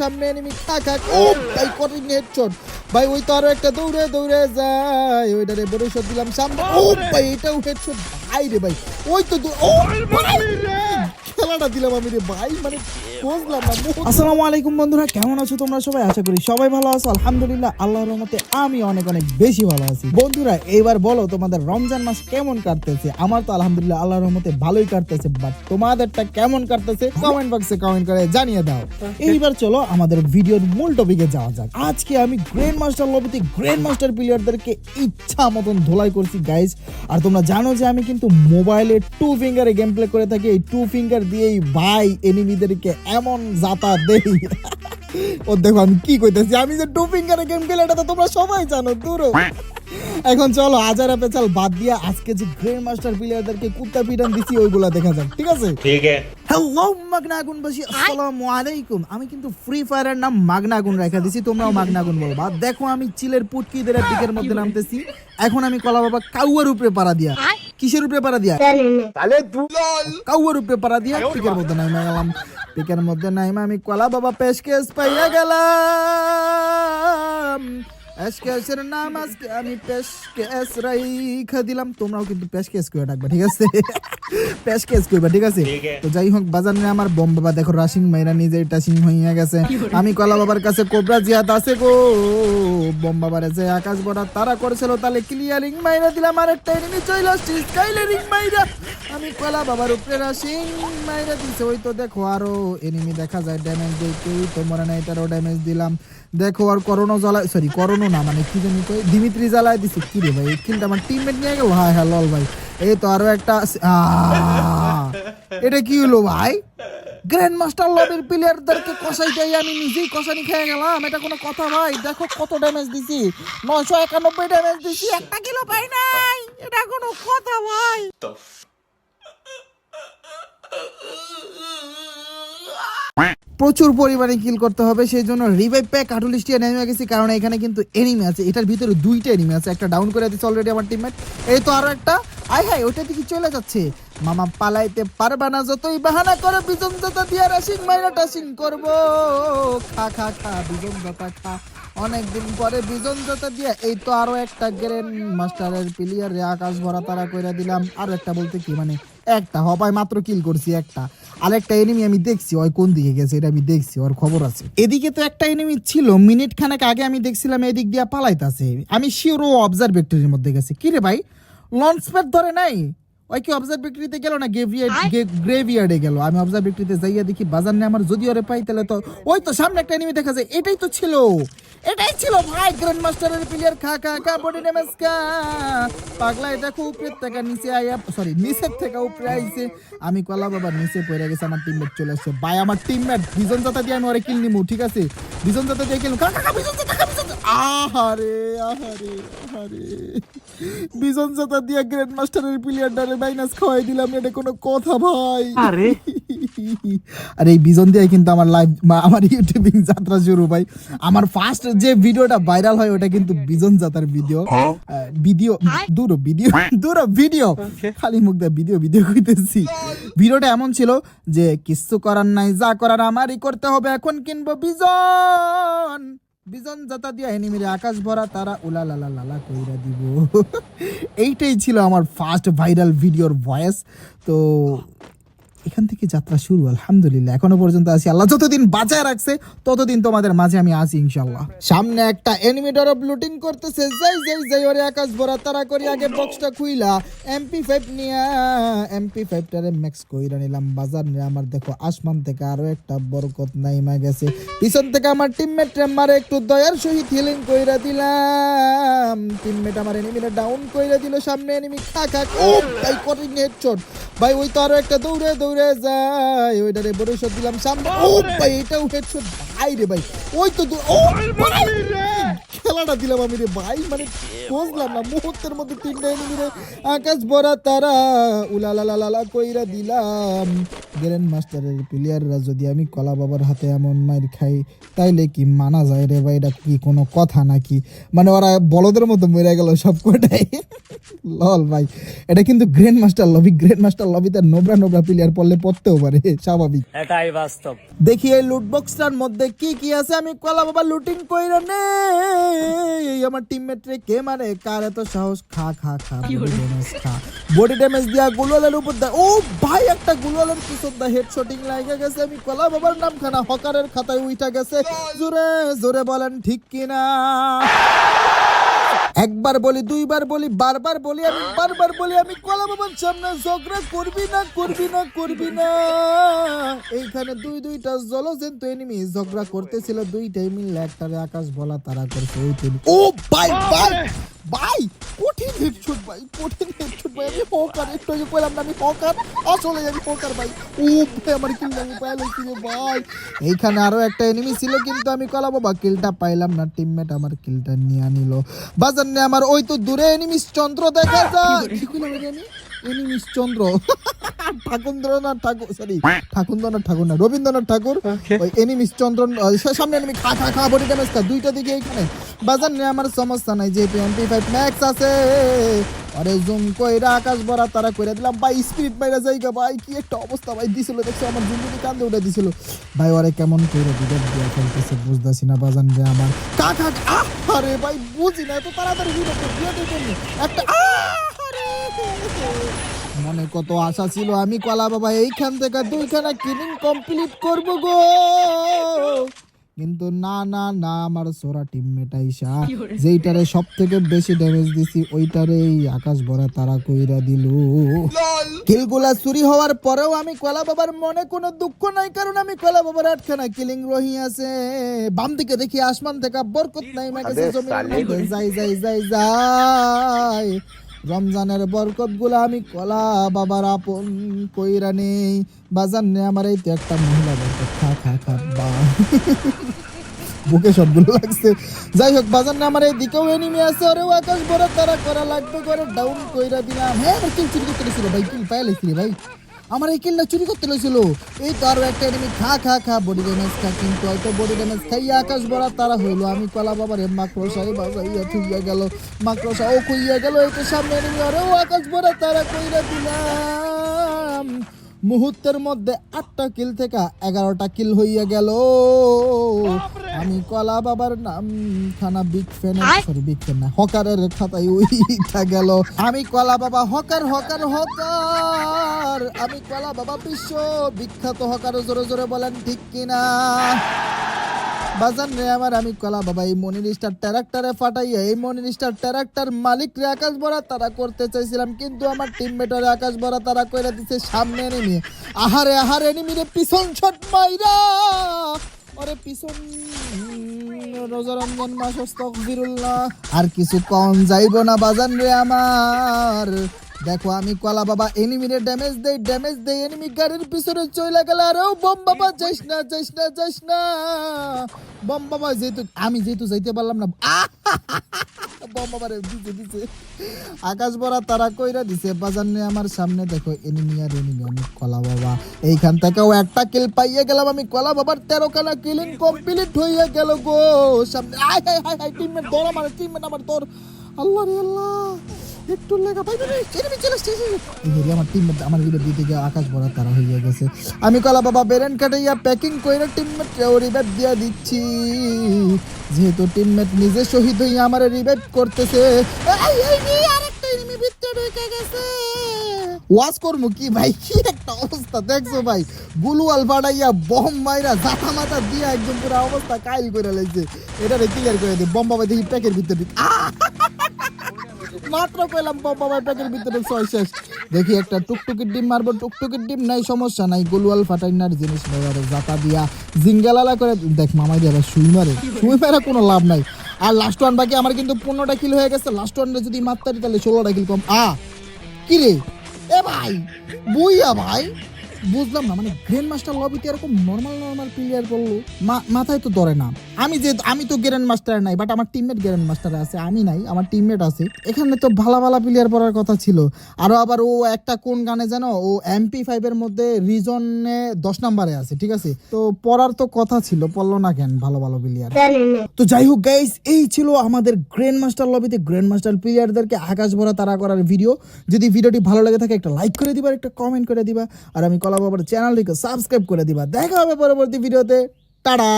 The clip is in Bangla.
সামনে এনিমি খা ও ভাই কঠিন হেডশট ভাই ওই তো আরও একটা দৌড়ে দৌড়ে যায়। ওইটারে বড় শট দিলাম সামনে। ও ভাই এটাও হেডশট ভাই রে ভাই ওই তো ও খেলাটা দিলাম আমি রে ভাই মানে বুঝলাম না আসসালামু আলাইকুম বন্ধুরা কেমন আছো তোমরা? সবাই আশা করি সবাই ভালো আছো। আলহামদুলিল্লাহ আল্লাহর রহমতে আমি অনেক অনেক বেশি ভালো আছি। বন্ধুরা এইবার বলো তোমাদের রমজান মাস কেমন কাটতেছে? আমার তো আলহামদুলিল্লাহ আল্লাহর রহমতে ভালোই কাটতেছে বাট তোমাদেরটা কেমন কাটতেছে? কমেন্ট বক্সে কমেন্ট করে জানিয়ে দাও। এইবার চলো আমাদের ভিডিওর মূল টপিকে যাওয়া যাক। আজকে আমি গ্র্যান্ড মাস্টার লবিতে গ্র্যান্ড মাস্টার প্লেয়ারদেরকে ইচ্ছা মতন ধোলাই করছি গাইজ আর তোমরা জানো যে আমি কিন্তু মোবাইলে টু ফিঙ্গারে গেম প্লে করে থাকি এই টু ফিঙ্গার এই ভাই এনিমিদেরকে এমন জাতা দেই। ও দেখো আমি কি কইতেছি? আমি যে ডোপিঙ্গারে গেম খেলে এটা তো তোমরা সবাই জানো দূরও এখন চলো আজারা পেছাল বাদ দিয়ে আজকে যে গ্রেন মাস্টার প্লেয়ারদেরকে কুত্তা পিটান দিছি ওইগুলা দেখা যাক ঠিক আছে? ঠিক আছে। হ্যালো মাগনাগুন বসি আসসালামু আলাইকুম। আমি কিন্তু ফ্রি ফায়ারের নাম মাগনাগুন রাখা দিছি তোমরাও মাগনাগুন বলো। বলবা দেখো আমি চিলের পুটকিদের পিকের মধ্যে নামতেছি। এখন আমি কলা বাবা কাউয়ার উপরে পাড়া দিয়া। কিসের উপরে পারা দিয়া? তাহলে কাউয়ের উপরে পারা দিয়া? পিকের মধ্যে নাইমা গেলাম। পিকের মধ্যে নাইমা আমি কলা বাবা পেশকেস পাইয়া গেলাম। নাম আজকে আমি রাইখা দিলাম। তোমরাও কিন্তু করে ডাকবা ঠিক আছে? করবা ঠিক আছে? তো যাই হোক বাজার আমার বম বাবা দেখো রাশিং মাইরা নিজে টাশিং হইয়া গেছে। আমি কলা বাবার কাছে কোবরা জিয়াত আছে গো। বম বাবার যে আকাশ বড়া তারা করেছিল তাহলে ক্লিয়ারিং মাইরা দিলাম আর একটা এনিমি চলে আসছে স্কাইলারিং মাইরা। আমি কলা বাবার উপরে রাশিং মাইরা দিছে। ওই তো দেখো আরও এনিমি দেখা যায় ড্যামেজ দেই কেউ তো মরে নাই তারও ড্যামেজ দিলাম। দেখো আর করোনা জ্বালায় সরি করোনা না মানে কি জানি কই দিমিত্রি জ্বালায় দিছে। কি রে ভাই, কিন্তু আমার টিমমেট নিয়ে গেল? হ্যাঁ হ্যাঁ লল ভাই। এই তো আরও একটা! এটা কি হলো ভাই? গ্র্যান্ড মাস্টার লবির প্লেয়ারদেরকে কষাইতেই আমি নিজেই কষানি খেয়ে গেলাম। এটা কোনো কথা ভাই। দেখো কত ড্যামেজ দিছি। নয়শো একানব্বই ড্যামেজ দিছি। একটা কিলো পাই নাই। এটা কোনো কথা ভাই। প্রচুর পরিমাণে কিল করতে হবে সেই জন্য রিভাইভ প্যাক কাটুলিস্টিয়া নেমে গেছি, কারণ এখানে কিন্তু এনিমি আছে। এটার ভিতরে দুইটা এনিমি আছে, একটা ডাউন করে দিচ্ছে অলরেডি আমার টিমমেট এই তো আরও একটা আয় হাই ওটা দিকে চলে যাচ্ছে? মামা পালাইতে পারবা না, যতই বাহানা করে বিজন দাতা দিয়া রাশিং মাইরা টাশিং করব। খা খা খা বিজন দাতা খা। অনেকদিন পরে বিজন দাতা দিয়া, এই তো আরও একটা গ্রেন মাস্টারের প্লেয়ার আকাশ ভরা তারা কইরা দিলাম। আর একটা বলতে কি মানে একটা হবায় মাত্র কিল করছি একটা। আরেকটা এনিমি আমি দেখছি ওই কোন দিকে গেছে এটা আমি দেখছি ওর খবর আছে। এদিকে তো একটা এনিমি ছিল মিনিট খানেক আগে আমি দেখছিলাম এদিক দিয়ে পালাইতাছে। আমি শিওর ও অবজারভেক্টরির মধ্যে গেছে। কি রে ভাই লঞ্চ প্যাড ধরে নাই? ওই কি অবজারভেক্টরিতে গেল না গ্রেভিয়ার্ডে গেল? আমি অবজারভেক্টরিতে যাইয়া দেখি বাজার নিয়ে আমার যদি ওরে পাই তাহলে তো ওই তো সামনে একটা এনিমি দেখা যায় এটাই তো ছিল। এটাই ছিল ভাই গ্র্যান্ড মাস্টারের প্লেয়ার খা খা খা বডি ড্যামেজ খা পাগলা এটা খুব উপরের থেকে নিচে আইয়া সরি নিচের থেকে উপরে আইছে। আমি কলা বাবা নিচে পড়ে গেছে আমার টিমমেট চলে আসছে। ভাই, আমার টিমমেট বিজন জাতা দিয়ে আমি ওরে কিল নিমু, ঠিক আছে? বিজন জাতা দিয়ে কিল খা খা বিজন জাতা আহারে আহারে আহারে। বিজন জাতা দিয়ে গ্র্যান্ড মাস্টারের প্লেয়ারটারে মাইনাস খাওয়াই দিলাম এটা কোনো কথা ভাই। আরে। আরে এই বিজন দিয়ে কিন্তু আমার লাইভ আমার ইউটিউবিং যাত্রা শুরু ভাই। আমার ফার্স্ট যে ভিডিওটা ভাইরাল হয় ওটা কিন্তু বিজন যাত্রার ভিডিও ভিডিও দূর ভিডিও দূর ভিডিও খালি মুখ দা ভিডিও ভিডিও কইতেছি। ভিডিওটা এমন ছিল যে কিছু করার নাই যা করার আমারই করতে হবে এখন কিনবো বিজন। বিজন জাতা দিয়া এনিমিরে আকাশ ভরা তারা উলা লালা লালা কইরা দিব। এইটাই ছিল আমার ফার্স্ট ভাইরাল ভিডিওর ভয়েস তো এখান থেকে যাত্রা শুরু আলহামদুলিল্লাহ। এখনও পর্যন্ত আছি। আল্লাহ যতদিন বাঁচায় রাখছে ততদিন তোমাদের মাঝে আমি আসি ইনশাল্লাহ সামনে একটা এনিমিটার অফ লুটিং করতেছে। যাই যাই যাই ওরে আকাশ ভরা তারা করি আগে বক্সটা খুইলা। এমপি ফাইভ নিয়া এমপি ফাইভটারে ম্যাক্স কইরা নিলাম। বাজার নিয়ে আমার দেখো আসমান থেকে আরও একটা বরকত নাইমা গেছে। পিছন থেকে আমার টিমমেট মারে একটু দয়ার সহিত হিলিং কইরা দিলাম। টিমমেট আমার এনিমিটা ডাউন কইরা দিল। সামনে এনিমি খা খা ও। ভাই কঠিন হেডশট ভাই ওই তো আরও একটা দৌড়ে দৌড়ে যায়। ওইটারে বড় শট দিলাম সামনে। ও ভাই এটাও হেডশট ভাই রে ভাই। ওই তো ও খেলাটা দিলাম আমি রে ভাই মানে বুঝলাম না মুহূর্তের মধ্যে তিনটা এনিমি রে আকাশ ভরা তারা উলালা লালা কইরা দিলাম। গ্র্যান্ড মাস্টারের প্লেয়াররা যদি আমি কলা বাবার হাতে এমন মার খাই তাইলে কি মানা যায় রে ভাই? এটা কি কোনো কথা নাকি? মানে ওরা বলদের মতো মরে গেল সব কটাই লল ভাই এটা কিন্তু grand master lobby grand master লবিতে নোবরা নোবরা প্লেয়ার পড়লে পড়তেও পারে স্বাভাবিক। এটাই বাস্তব। দেখি এই লুট বক্সটার মধ্যে কি কি আছে আমি কলা বাবা লুটিং কইরা নে এই আমার টিমমেট রে কে মারে? কার এত সাহস? খা খা খা বডি ড্যামেজ খা। বডি ড্যামেজ দিয়া গুলওয়ালের উপর দা ও ভাই একটা গুলওয়ালের পিছন দা হেড শটিং লাগা গেছে। আমি কলা বাবার নাম খানা হকারের খাতায় উইঠা গেছে। জোরে জোরে বলেন ঠিক কিনা? একবার বলি, দুইবার বলি, বারবার বলি, আমি বারবার বলি, আমি কলা বাবার সামনে, ঝগড়া করবি না করবি না করবি না। এইখানে দুই দুইটা জলজন্ত এনিমি ঝগড়া করতেছিল, দুইটাই মিললে একটারে আকাশ বলা তারা করছে ওই তেল ও ভাই ভাই ভাই, কঠিন হেডশট ভাই, কঠিন হেডশট ভাই, আমি হকার, একটু আগে কইলাম না, আমি হকার, আসলে আমি হকার ভাই। ও ভাই, আমার কিল আমি পাইলাম কি ভাই? এইখানে আরও একটা এনিমি ছিল, কিন্তু আমি কলা বাবা, কিলটা পাইলাম না টিমমেট আমার কিলটা নিয়ে নিল বাজার নে আমার ওই তো দূরে এনিমিস চন্দ্র দেখা যায়। কি কইলাম রে এনিমিস চন্দ্র। ঠাকুরন্দ্রনাথ ঠাকুর সরি ঠাকুরন্দ্রনাথ ঠাকুর না রবীন্দ্রনাথ ঠাকুর। ওই এনিমিস চন্দ্র সামনে এনিমি খা খা খা বডি ড্যামেজ দুইটা দিকে এখানে বাজার নে আমার সমস্যা নাই যে এমপি ফাইভ ম্যাক্স আছে। আরে জুম কইরা আকাশ ভরা তারা কইরা দিলাম, ভাই স্পিড মাইরা যাইগা, ভাই, কি একটা অবস্থা, ভাই, দিছিল, দেখছ, আমার জিন্দগি কান্দে উঠে দিছিল। ভাই, ওরে কেমন কইরা দিবে দিয়া ফেলতেছে বুঝতাছি না, বাজান রে আমার। কা কা আরে ভাই, বুঝি না, এত তাড়াতাড়ি ভিডিও দিয়ে দিতেন একটা মনে কত আশা ছিল, আমি কলা বাবা, এইখান থেকে দুইখানা কিনিং কমপ্লিট করব গো। কিন্তু না না না আমার সোরা টিমমেট আইসা। যেইটারে সব থেকে বেশি ড্যামেজ দিছি ওইটারে এই আকাশ ভরা তারা কইরা দিল। কিলগুলা চুরি হওয়ার পরেও আমি কলা বাবার মনে কোনো দুঃখ নাই কারণ আমি কলা বাবার আটখানা কিলিং রহি আছে। বাম দিকে দেখি আসমান থেকে বরকত নাই মধ্যে। যাই যাই যাই যাই। রমজানের বরকতগুলা আমি কলা বাবার আপন কইরা নেই। বাজার নে আমার এই তো একটা মহিলা বরকত। খা খা খা। বুকে সবগুলো লাগছে। যাই হোক বাজার না আমার এই দিকেও এনিমি আছে ওরে আকাশ বড় তারা করা লাগবে করে ডাউন কইরা দিলাম। হ্যাঁ আমার কিল চুরি করতে লেছিল ভাই কিল পাই লেছিল ভাই। আমার এই কিলটা চুরি করতে লেছিল এই তো আরও একটা এনিমি খা খা খা বডি ড্যামেজ খা, কিন্তু হয়তো বডি ড্যামেজ খাইয়া আকাশ বড় তারা হইল। আমি কলা বাবার এ মাকড়সাই বাজাইয়া থুইয়া গেল। মাকড়সা, ও কইয়া গেল এই তো সামনে এনিমি ওরেও আকাশ বড় তারা কইরা দিলাম। মুহূর্তের মধ্যে আটটা কিল থেকে এগারোটা কিল হইয়া গেল। আমি কলা বাবার নাম খানা big fan sorry big fan না হকারের খাতায় ওইটা গেল। আমি কলা বাবা হকার হকার হকার। আমি কলা বাবা বিশ্ব বিখ্যাত হকার জোরে জোরে বলেন ঠিক কিনা? বাজান রে আমার, আমি কলা বাবা, এই মনির স্টার ট্যারাক্টারে ফাটাইয়া, এই মনির স্টার ট্যারাক্টার মালিক রে আকাশ ভরা, তারা করতে চাইছিলাম, কিন্তু আমার টিমমেটরে আকাশ ভরা, তারা কইরা দিছে, সামনে এনিমি আহারে আহারে এনিমি রে, পিছন ছট মাইরা! ওরে পিছন, রোজা রমজান মাস আর কিছু কম যাইব না বাজান রে আমার। দেখো, আমি কলা বাবা এনিমিরে ড্যামেজ দেই ড্যামেজ দেই এনিমি গাড়ির পিছনে চলে গেল আর ও বম বাবা, যাইস না যাইস না যাইস না। বম বাবা, যেহেতু, আমি যেহেতু যাইতে পারলাম না বম বাবা রে, দিছে দিছে। আকাশ ভরা তারা কইরা দিছে বাজার নিয়ে আমার সামনে দেখো এনিমি আর এনিমি আমি কলা বাবা। এইখান থেকেও একটা কিল পাইয়ে গেলাম আমি, কলা বাবার তেরো খানা কিলিং কমপ্লিট হইয়া গেল গো, সামনে। আয় হায় হায় হায় টিমমেট দৌড় আমার টিমমেট আমার দৌড় আল্লাহ রে আল্লাহ। একটু লেখা ভাই ভাই চলে আমার টিমমেট আমার ভিডিও দিতে গিয়ে আকাশ তারা হইয়া গেছে। আমি কলা বাবা বেরেন কাটাইয়া প্যাকিং কইরা টিমমেট রিভাইভ দিয়া দিচ্ছি। যেহেতু টিমমেট নিজে শহীদ হইয়া আমার রিভাইভ করতেছে। এই এই আরেকটা এনিমি ভিতরে ঢুকে গেছে। ওয়াজ কি ভাই? কি একটা অবস্থা, দেখছ ভাই? গুলুয়াল বাড়াইয়া বম মাইরা জাতা মাথা দিয়া একদম পুরো অবস্থা কাইল করে লাইছে। এটা ক্লিয়ার করে দে বম বাবা দেখি প্যাকের ভিতরে! মাত্র কইলাম বাবা ভাই প্যাকের ভিতরে ছয় শেষ। দেখি একটা টুকটুকির ডিম মারবো, টুকটুকির ডিম নাই, সমস্যা নাই। গোলওয়াল ফাটাইনার জিনিস আরে জাতা দিয়া। জিঙ্গালালা করে, দেখ, মামাই দিয়ে আবার সুই মারে। সুই মারে কোনো লাভ নাই। আর লাস্ট ওয়ান বাকি, আমার কিন্তু পনেরোটা কিল হয়ে গেছে। লাস্ট ওয়ান যদি মারতে পারি তাহলে ষোলোটা কিল কম আ কিরে এ ভাই, বুইয়া ভাই। বুঝলাম না মানে গ্র্যান্ড মাস্টার লবিতে এরকম নর্মাল নর্মাল প্লেয়ার বলল মাথায় তো ধরে না। আমি যে আমি তো গ্র্যান্ড মাস্টার নাই বাট আমার টিমমেট গ্র্যান্ড মাস্টার আছে আমি নাই আমার টিমমেট আছে। এখানে তো ভালো ভালো প্লেয়ার পড়ার কথা ছিল। আরও আবার ও একটা কোন গানে জানো ও এমপি ফাইভ এর মধ্যে রিজনে দশ নম্বরে আছে ঠিক আছে? তো পড়ার তো কথা ছিল পড়ল না কেন ভালো ভালো প্লেয়ার তো যাই হোক গাইস এই ছিল আমাদের গ্র্যান্ড মাস্টার লবিতে গ্র্যান্ড মাস্টার প্লেয়ারদেরকে আকাশ ভরা তারা করার ভিডিও যদি ভিডিওটি ভালো লাগে থাকে একটা লাইক করে দিবা একটা কমেন্ট করে দিবা। আর আমি কলা বাবার চ্যানেলটিকে সাবস্ক্রাইব করে দিবা। দেখা হবে পরবর্তী ভিডিওতে টাটা!